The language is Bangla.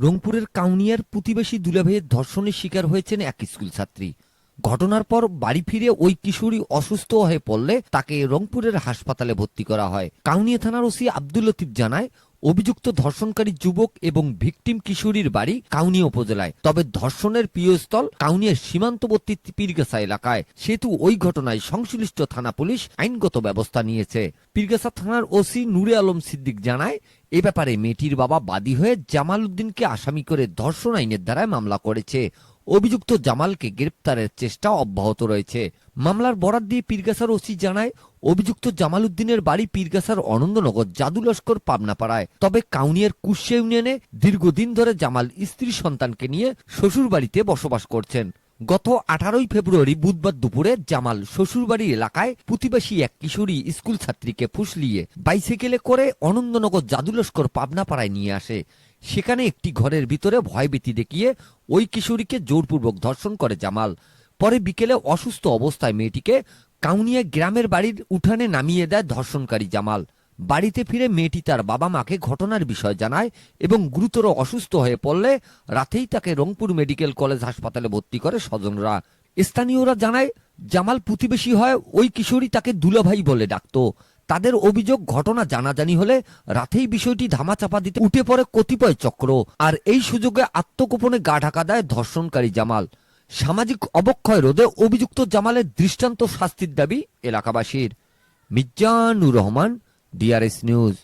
রংপুরের কাউনিয়ার প্রতিবেশী দুলাভাইয়ের ধর্ষণের শিকার হয়েছেন এক স্কুল ছাত্রী। ঘটনার পর বাড়ি ফিরে ওই কিশোরী অসুস্থ হয়ে পড়লে তাকে রংপুরের হাসপাতালে ভর্তি করা হয়। কাউনিয়া থানার ওসি আব্দুল লতিফ জানায় অভিযুক্ত ধর্ষণকারী যুবক এবং ভিকটিম কিশোরীর বাড়ি কাউনিয়া উপজেলায়। তবে ধর্ষণের প্রিয়স্থল কাউনিয়ার সীমান্তবর্তী পীরগাছা এলাকায়। সেহেতু ওই ঘটনায় সংশ্লিষ্ট থানা পুলিশ আইনগত ব্যবস্থা নিয়েছে। পীরগাছা থানার ওসি নুরে আলম সিদ্দিক জানায়, এ ব্যাপারে মেয়েটির বাবা বাদী হয়ে জামাল উদ্দিনকে আসামি করে ধর্ষণ আইনের দ্বারায় মামলা করেছে। অভিযুক্ত জামালকে গ্রেপ্তারের চেষ্টা অব্যাহত রয়েছে। মামলার বরাত দিয়ে পীরগাছার ওসি জানায়, অভিযুক্ত জামাল উদ্দিনের বাড়ি পীরগাছার অনন্দনগর জাদু লস্কর পাবনাপাড়ায়। তবে কাউনিয়ার কুশিয়া ইউনিয়নে দীর্ঘদিন ধরে জামাল স্ত্রী সন্তানকে নিয়ে শ্বশুর বাড়িতে বসবাস করছেন। গত আঠারোই ফেব্রুয়ারি বুধবার দুপুরে জামাল শ্বশুরবাড়ি এলাকায় প্রতিবেশী এক কিশোরী স্কুল ছাত্রীকে ফুসলিয়ে বাইসাইকেলে করে অনন্দনগর জাদুলস্কর পাবনাপাড়ায় নিয়ে আসে। সেখানে একটি ঘরের ভিতরে ভয়ভীতি দেখিয়ে ওই কিশোরীকে জোরপূর্বক ধর্ষণ করে জামাল। পরে বিকেলে অসুস্থ অবস্থায় মেয়েটিকে কাউনিয়া গ্রামের বাড়ির উঠানে নামিয়ে দেয় ধর্ষণকারী জামাল। বাড়িতে ফিরে মেয়েটি তার বাবা মাকে ঘটনার বিষয় জানায় এবং গুরুতর অসুস্থ হয়ে পড়লে রাতেই তাকে রংপুর মেডিকেল কলেজ হাসপাতালে ভর্তি করে স্বজনরা। স্থানীয়রা জানায়, জামাল প্রতিবেশী হয় ওই কিশোরী তাকে দুলাভাই বলে ডাকতো। তাদের অভিযোগ ঘটনা জানাজানি হলে রাতেই বিষয়টি ধামাচাপা দিতে উঠে পড়ে কতিপয় চক্র। আর এই সুযোগে আত্মগোপনে গা ঢাকা দেয় ধর্ষণকারী জামাল। সামাজিক অবক্ষয় রোধে অভিযুক্ত জামালের দৃষ্টান্ত শাস্তির দাবি এলাকাবাসীর। মির্জানুর রহমান ডিআরএস নিউজ